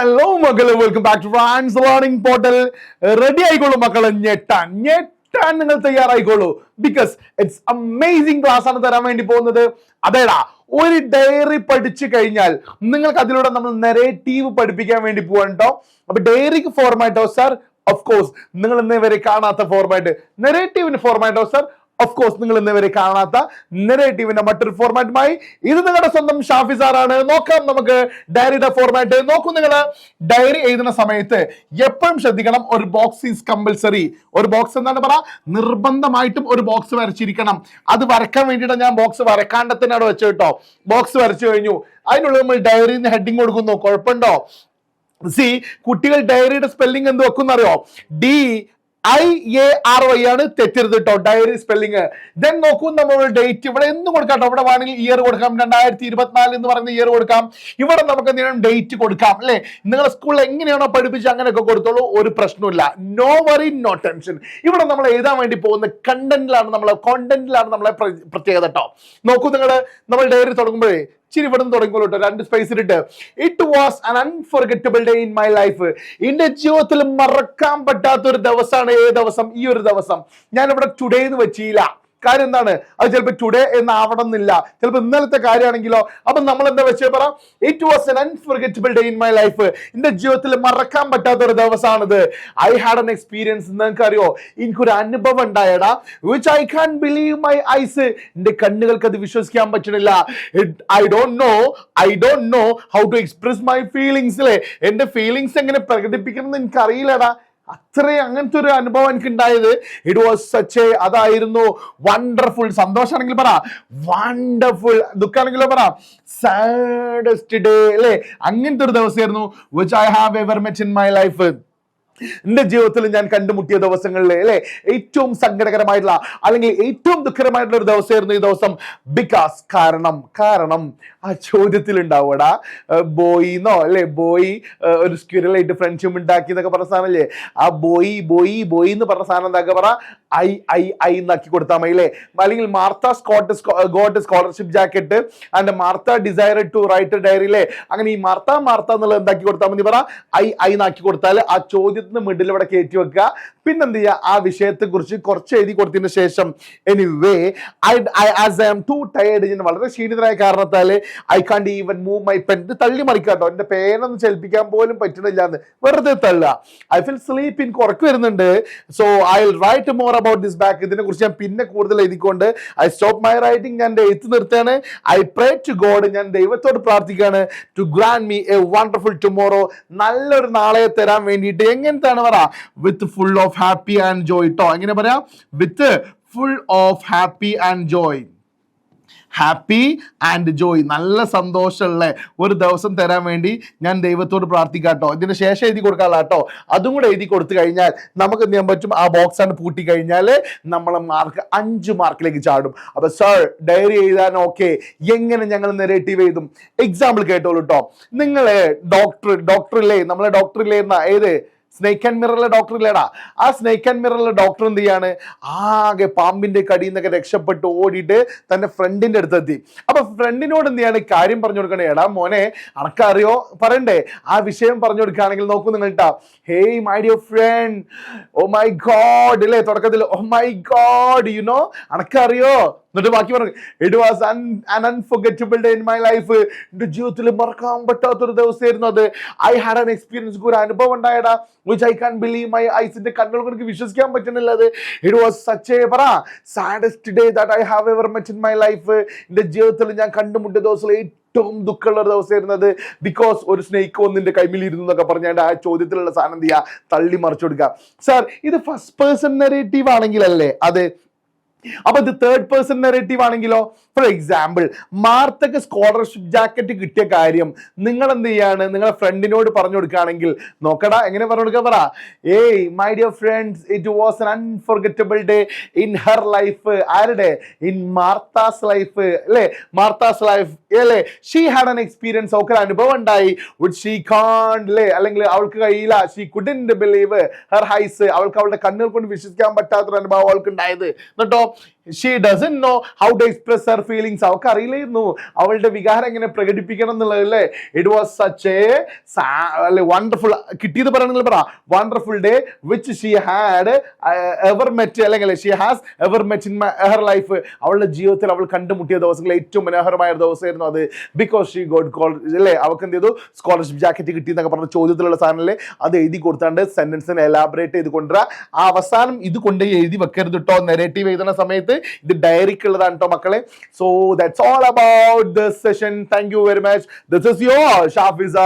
Hello മക്കളെ. Welcome back to France learning portal ready ആയിക്കോളൂ മക്കളെ. ഞെട്ടാൻ. ഞെട്ടാൻ നിങ്ങൾ തയ്യാറായിക്കോളൂ. ബിക്കോസ് ഇറ്റ്സ് അമേസിംഗ് ക്ലാസ് ആണ് തരാൻ വേണ്ടി പോകുന്നത്. അതേടാ ഒരു ഡയറി പഠിച്ചു കഴിഞ്ഞാൽ നിങ്ങൾക്ക് അതിലൂടെ നമ്മൾ നെറേറ്റീവ് പഠിപ്പിക്കാൻ വേണ്ടി പോകണ്ടോ അപ്പൊ ഡയറിക്ക് ഫോർമാറ്റോ സർ ഓഫ് കോഴ്സ് നിങ്ങൾ ഇന്നേ വരെ കാണാത്ത ഫോർമാറ്റ് നെറേറ്റീവിന് ഫോർമാറ്റോ സർ ഓഫ് കോഴ്സ് നിങ്ങൾ ഇന്നവരെ കാണാത്ത നെറേറ്റീവിന്റെ മറ്റൊരു ഫോർമാറ്റുമായി ഇത് നിങ്ങളുടെ സ്വന്തം ഷാഫി സാറാണ്. നോക്കാം നമുക്ക് ഡയറിയുടെ ഫോർമാറ്റ് നോക്കൂ നിങ്ങൾ ഡയറി എഴുതുന്ന സമയത്ത് എപ്പോഴും ശ്രദ്ധിക്കണം ഒരു ബോക്സ് ഈസ് കമ്പൽസറി ഒരു ബോക്സ് എന്താണ് പറ? നിർബന്ധമായിട്ടും ഒരു ബോക്സ് വരച്ചിരിക്കണം. അത് വരക്കാൻ വേണ്ടിയിട്ട് ഞാൻ ബോക്സ് വരക്കാണ്ട് തന്നെ അവിടെ വെച്ചു കേട്ടോ? ബോക്സ് വരച്ചു കഴിഞ്ഞു. അതിനുള്ളിൽ നമ്മൾ ഡയറി ഹെഡിങ് കൊടുക്കുന്നു. കുഴപ്പമുണ്ടോ? സി കുട്ടികൾ ഡയറിയുടെ സ്പെല്ലിംഗ് എന്ത് വെക്കും അറിയോ D I A R Y ആണ് തെറ്റരുത് കേട്ടോ ഡയറി സ്പെല്ലിംഗ് ദെൻ നോക്കൂ നമ്മൾ ഡേറ്റ് ഇവിടെ എന്ത് കൊടുക്കാം ഇവിടെ വേണമെങ്കിൽ ഇയർ കൊടുക്കാം. രണ്ടായിരത്തി ഇരുപത്തിനാല് എന്ന് പറയുന്ന ഇയർ കൊടുക്കാം. ഇവിടെ നമുക്ക് എന്തെങ്കിലും ഡേറ്റ് കൊടുക്കാം അല്ലെ? നിങ്ങളെ സ്കൂളിൽ എങ്ങനെയാണോ പഠിപ്പിച്ച് അങ്ങനെയൊക്കെ കൊടുത്തോളൂ. ഒരു പ്രശ്നമില്ല നോ വറി നോ ടെൻഷൻ ഇവിടെ നമ്മൾ എഴുതാൻ വേണ്ടി പോകുന്ന കണ്ടന്റിലാണ് നമ്മളെ കോണ്ടന്റിലാണ് നമ്മളെ പ്ര- പ്രത്യേകത കേട്ടോ നോക്കൂ നിങ്ങൾ നമ്മൾ ഡയറി തുടങ്ങുമ്പോഴേ ഇച്ചിരി ഇവിടെ നിന്ന് തുടങ്ങിക്കോളൂ കേട്ടോ രണ്ട് സ്പേസ് ഇട്ട് it was an unforgettable day in my life എന്റെ ജീവിതത്തിൽ മറക്കാൻ പറ്റാത്ത ഒരു ദിവസമാണ് ഏ ദിവസം ഈ ഒരു ദിവസം. ഞാൻ ഇവിടെ ടുഡേ എന്ന് വെച്ചില്ല. കാര്യം എന്താണ്? അത് ചിലപ്പോൾ ടുഡേ എന്ന് ആവണമെന്നില്ല ചിലപ്പോൾ ഇന്നലത്തെ കാര്യമാണെങ്കിലോ. അപ്പൊ നമ്മൾ എന്താ വെച്ചേ പറ? It was an unforgettable day in my life എന്റെ ജീവിതത്തിൽ മറക്കാൻ പറ്റാത്ത ഒരു ദിവസമാണിത് ഐ ഹാഡ് എൻ എക്സ്പീരിയൻസ് നിങ്ങൾക്ക് അറിയോ എനിക്കൊരു അനുഭവം ഉണ്ടായടാ. Which I can believe my eyes എന്റെ കണ്ണുകൾക്ക് അത് വിശ്വസിക്കാൻ പറ്റണില്ല. I don't know I don't know how to express my feelings അല്ലേ എന്റെ ഫീലിങ്സ് എങ്ങനെ പ്രകടിപ്പിക്കണം എന്ന് എനിക്ക് അറിയില്ലടാ അത്രയും അങ്ങനത്തെ ഒരു അനുഭവം എനിക്ക് ഉണ്ടായത് ഇറ്റ് വാസ് സച്ച് എ അതായിരുന്നു വണ്ടർഫുൾ സന്തോഷമാണെങ്കിൽ പറ. വണ്ടർഫുൾ ദുഃഖമാണെങ്കിലോ പറ. സാഡസ്റ്റ് ഡേ അല്ലേ? അങ്ങനത്തെ ഒരു ദിവസമായിരുന്നു which I have ever met in my life എന്റെ ജീവിതത്തിൽ ഞാൻ കണ്ടുമുട്ടിയ ദിവസങ്ങളിൽ അല്ലെ? ഏറ്റവും സങ്കടകരമായിട്ടുള്ള അല്ലെങ്കിൽ ഏറ്റവും ദുഃഖകരമായിട്ടുള്ള ഒരു ദിവസമായിരുന്നു ഈ ദിവസം. ബിക്കോസ് കാരണം കാരണം ആ ചോദ്യത്തിൽ ഉണ്ടാവൂടാ ബോയിന്നോ? അല്ലെ? ബോയി ഒരു സ്ക്യൂരലായിട്ട് ഫ്രണ്ട്ഷിപ്പ് ഉണ്ടാക്കി എന്നൊക്കെ പറഞ്ഞ സാധനമല്ലേ? ആ ബോയി ബോയി ബോയി എന്ന് പറഞ്ഞ സാധനം എന്താ പറ? ഐ ഐ ഐ എന്നാക്കി കൊടുത്താൽ മതി അല്ലേ? അല്ലെങ്കിൽ Martha Scott got scholarship jacket and Martha desire to write diary അല്ലേ? അങ്ങനെ ഈ മാർത്ത മാർത്ത എന്നുള്ളത് എന്താക്കി കൊടുത്താൽ മതി പറ? ഐ ഐ എന്നാക്കി കൊടുത്താൽ ആ ചോദ്യത്തിന് മിഡിൽ ഇവിടെ കയറ്റി വെക്കുക. പിന്നെന്ത് ചെയ്യുക? ആ വിഷയത്തെ കുറിച്ച് കുറച്ച് എഴുതി കൊടുത്തതിന് ശേഷം anyway I as I am too tired ഞാൻ വളരെ ക്ഷീണിതരായ കാരണത്താൽ I can't even move my pen ഇത് തള്ളി മറിക്കാട്ടോ. എന്റെ പേനൊന്ന് ചലിപ്പിക്കാൻ പോലും പറ്റണില്ല എന്ന്. വെറുതെ തള്ളുക ഐ ഫിൽ സ്ലീപ്പ് ഇൻ കുറക്ക് വരുന്നുണ്ട്. So I will write more about this back ഇതിനെ കുറിച്ച് ഞാൻ പിന്നെ കൂടുതൽ എഴുതിക്കൊണ്ട് ഐ സ്റ്റോപ്പ് മൈ റൈറ്റിംഗ് ഞാൻ എന്റെ എഴുത്ത് നിർത്തുകയാണ്. ഐ പ്രേ ടു ഗോഡ് ഞാൻ ദൈവത്തോട് പ്രാർത്ഥിക്കുകയാണ്. To grand me a wonderful tomorrow നല്ലൊരു നാളെ തരാൻ വേണ്ടിയിട്ട്. എങ്ങനത്താണ് പറ? With full of happy and joy ട്ടോ എങ്ങനെ പറയാം? With full of happy and joy happy and joy. നല്ല സന്തോഷമുള്ള ഒരു ദിവസം തരാൻ വേണ്ടി ഞാൻ ദൈവത്തോട് പ്രാർത്ഥിക്കാം കേട്ടോ ഇതിന് ശേഷം എഴുതി കൊടുക്കാനുള്ള കേട്ടോ അതും കൂടെ എഴുതി കൊടുത്തു കഴിഞ്ഞാൽ നമുക്ക് എന്ത് ചെയ്യാൻ പറ്റും? ആ ബോക്സ് ആണ് പൂട്ടി കഴിഞ്ഞാൽ നമ്മളെ മാർക്ക് അഞ്ച് മാർക്കിലേക്ക് ചാടും. അപ്പൊ സർ ഡയറി എഴുതാൻ ഓക്കെ എങ്ങനെ ഞങ്ങൾ നെറേറ്റീവ് എഴുതും? എക്സാമ്പിൾ കേട്ടോളൂ കേട്ടോ നിങ്ങളെ ഡോക്ടർ ഡോക്ടറില്ലേ നമ്മളെ ഡോക്ടറില്ലേ ഏത്? സ്നേക്ക് ആൻഡ് മിററിലെ ഡോക്ടർ ഇല്ലേടാ. ആ സ്നേക്ക് ആൻഡ് മിററിലെ ഡോക്ടർ എന്ത് ചെയ്യാണ്? ആകെ പാമ്പിന്റെ കടിയിൽ നിന്നൊക്കെ രക്ഷപ്പെട്ട് ഓടിയിട്ട് തന്റെ ഫ്രണ്ടിന്റെ അടുത്തെത്തി അപ്പൊ ഫ്രണ്ടിനോട് എന്ത് ചെയ്യാണ്? കാര്യം പറഞ്ഞു കൊടുക്കണേ. എടാ മോനെ അനക്കറിയോ പറയണ്ടേ. ആ വിഷയം പറഞ്ഞു കൊടുക്കുകയാണെങ്കിൽ നോക്കൂ നിങ്ങൾ കേട്ടാ hey my dear friend oh my God അല്ലേ തുടക്കത്തിൽ oh my God you know അനക്കറിയോ എന്നിട്ട് ബാക്കി പറഞ്ഞു it was an unforgettable day in my life എന്റെ ജീവിതത്തിൽ മറക്കാൻ പറ്റാത്തൊരു ദിവസമായിരുന്നു അത്. ഐ ഹാഡ് ആൻ എക്സ്പീരിയൻസ് ഒരു അനുഭവം ഉണ്ടായടാ which I can believe my ഐസിന്റെ കണ്ണുകൾ എനിക്ക് വിശ്വസിക്കാൻ പറ്റുന്നില്ല അത്. ഇറ്റ് വാസ് സച്ച് എ പറ saddest day that I have ever met in my life എന്റെ ജീവിതത്തിൽ ഞാൻ കണ്ടുമുട്ടിയ ദിവസം ഏറ്റവും ദുഃഖമുള്ള ഒരു ദിവസമായിരുന്നത് ബിക്കോസ് ഒരു സ്നേക്ക് ഒന്നിന്റെ കൈമിലിരുന്നു എന്നൊക്കെ പറഞ്ഞാൽ ആ ചോദ്യത്തിലുള്ള സാധനം എന്ത് ചെയ്യുക തള്ളി മറിച്ചു കൊടുക്കുക. സാർ ഇത് ഫസ്റ്റ് പേഴ്സൺ നെറേറ്റീവ് ആണെങ്കിലല്ലേ അത്? അപ്പൊ ഇത് തേർഡ് പേഴ്സൺ നെറേറ്റീവ് ആണെങ്കിലോ? ഫോർ എക്സാമ്പിൾ മാർത്തക്ക് സ്കോളർഷിപ്പ് ജാക്കറ്റ് കിട്ടിയ കാര്യം നിങ്ങൾ എന്ത് ചെയ്യാണ്? നിങ്ങളെ ഫ്രണ്ടിനോട് പറഞ്ഞു കൊടുക്കുകയാണെങ്കിൽ നോക്കടാ എങ്ങനെ പറഞ്ഞു കൊടുക്കാൻ പറ? Hey my dear friends it was an unforgettable day in her life ആരുടെ? ഇൻ മാർത്താസ് ലൈഫ് അല്ലേ? മാർത്താസ് ലൈഫ് അല്ലേ? ഷീ ഹാഡ് എൻ എക്സ്പീരിയൻസ് ഒക്കെ അനുഭവം ഉണ്ടായി. വുഡ് ഷീ കാൺ അല്ലേ? അല്ലെങ്കിൽ അവൾക്ക് കഴിയില്ല. She couldn't believe her eyes അവൾക്ക് അവളുടെ കണ്ണുകൾ കൊണ്ട് വിശ്വസിക്കാൻ പറ്റാത്തൊരു അനുഭവം അവൾക്ക് ഉണ്ടായത്. എന്നിട്ടോ? Ok. She doesn't know how to express her feelings അവൾക്ക് അറിയില്ലായിരുന്നു അവളുടെ വികാരം എങ്ങനെ പ്രകടിപ്പിക്കണം എന്നുള്ളത് അല്ലേ? ഇറ്റ് വാസ് സച്ച് എ അല്ലെ വണ്ടർഫുൾ കിട്ടിയത് പറയണമെങ്കിൽ പറ. Wonderful day which she had ever met അല്ലെങ്കിൽ she has ever met in her life അവളുടെ ജീവിതത്തിൽ അവൾ കണ്ടുമുട്ടിയ ദിവസങ്ങളിൽ ഏറ്റവും മനോഹരമായ ദിവസമായിരുന്നു അത്. ബിക്കോസ് ഷീ ഗോഡ് കോളേജ് അല്ലേ അവൾക്ക് എന്ത് ചെയ്തു? സ്കോളർഷിപ്പ് ജാക്കറ്റ് കിട്ടി എന്നൊക്കെ പറഞ്ഞ ചോദ്യത്തിലുള്ള സാധനമല്ലേ? അത് എഴുതി കൊടുത്താണ്ട് സെന്റൻസിനെ എലാബറേറ്റ് ചെയ്ത് കൊണ്ടുവരാ. ആ അവസാനം ഇത് കൊണ്ട് എഴുതി വെക്കരുത് കേട്ടോ നെഗറ്റീവ് എഴുതുന്ന സമയത്ത് ഇത് ഡയറിക്കുള്ളതാണ് കേട്ടോ മക്കളെ. So that's all about this session thank you very much this is your Shafisa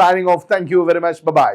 signing off thank you very much bye